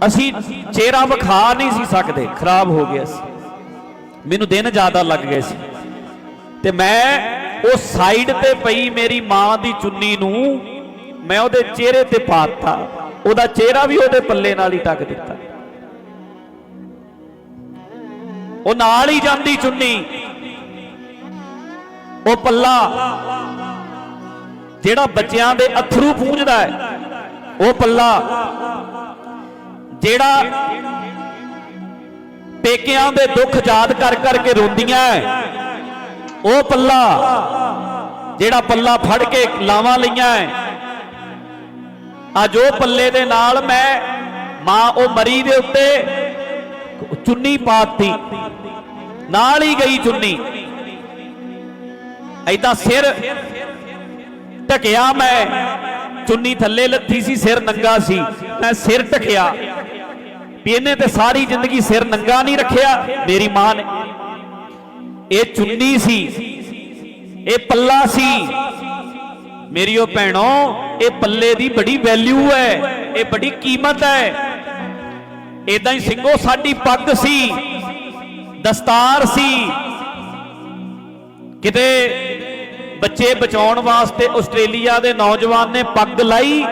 ਅਸੀਂ ਚਿਹਰਾ ਵਿਖਾ ਨਹੀਂ ਸੀ ਸਕਦੇ, ਖਰਾਬ ਹੋ ਗਿਆ ਸੀ ਮੈਨੂੰ ਦਿਨ ਜ਼ਿਆਦਾ ਲੱਗ ਗਏ ਸੀ। ਤੇ ਮੈਂ ਉਹ ਸਾਈਡ ਤੇ ਪਈ ਮੇਰੀ ਮਾਂ ਦੀ ਚੁੰਨੀ ਨੂੰ, ਮੈਂ ਉਹਦੇ ਚਿਹਰੇ ਤੇ ਪਾਤਾ। ਉਹਦਾ ਚਿਹਰਾ ਵੀ ਉਹਦੇ ਪੱਲੇ ਨਾਲ ਹੀ ਟੱਕ ਦਿੱਤਾ। ਉਹ ਨਾਲ ਹੀ ਜਾਂਦੀ ਚੁੰਨੀ। ਉਹ ਪੱਲਾ ਜਿਹੜਾ ਬੱਚਿਆਂ ਦੇ ਅਥਰੂ ਪੂੰਝਦਾ ਹੈ, ਉਹ ਪੱਲਾ ਜਿਹੜਾ ਪੇਕਿਆਂ ਦੇ ਦੁੱਖ ਯਾਦ ਕਰ ਕਰਕੇ ਰੋਂਦੀਆਂ ਉਹ ਪੱਲਾ ਜਿਹੜਾ ਪੱਲਾ ਫੜ ਕੇ ਲਾਵਾਂ ਲਈਆਂ ਅੱਜ ਉਹ ਪੱਲੇ ਦੇ ਨਾਲ ਮੈਂ, ਮਾਂ ਉਹ ਮਰੀ ਦੇ ਉੱਤੇ ਚੁੰਨੀ ਪਾਤੀ। ਨਾਲ ਹੀ ਗਈ ਚੁੰਨੀ। ਐਦਾਂ ਸਿਰ ਢਕਿਆ ਮੈਂ, ਚੁੰਨੀ ਥੱਲੇ ਲੱਥੀ ਸੀ, ਸਿਰ ਨੰਗਾ ਸੀ, ਮੈਂ ਸਿਰ ਢਕਿਆ। ਵੀ ਇਹਨੇ ਤੇ ਸਾਰੀ ਜ਼ਿੰਦਗੀ ਸਿਰ ਨੰਗਾ ਨਹੀਂ ਰੱਖਿਆ। ਮੇਰੀ ਮਾਂ ਨੇ ਇਹ ਚੁੰਨੀ ਸੀ, ਇਹ ਪੱਲਾ ਸੀ। ਮੇਰੀ ਉਹ ਭੈਣੋ, ਇਹ ਪੱਲੇ ਦੀ ਬੜੀ ਵੈਲਿਊ ਹੈ, ਇਹ ਬੜੀ ਕੀਮਤ ਹੈ। ਇਦਾਂ ਹੀ ਸਿੰਘੋ, ਸਾਡੀ ਪੱਗ ਸੀ, ਦਸਤਾਰ ਸੀ। ਕਿਤੇ ਬੱਚੇ ਬਚਾਉਣ ਵਾਸਤੇ ਆਸਟ੍ਰੇਲੀਆ ਦੇ ਨੌਜਵਾਨ ਨੇ ਪੱਗ ਲਾਈ।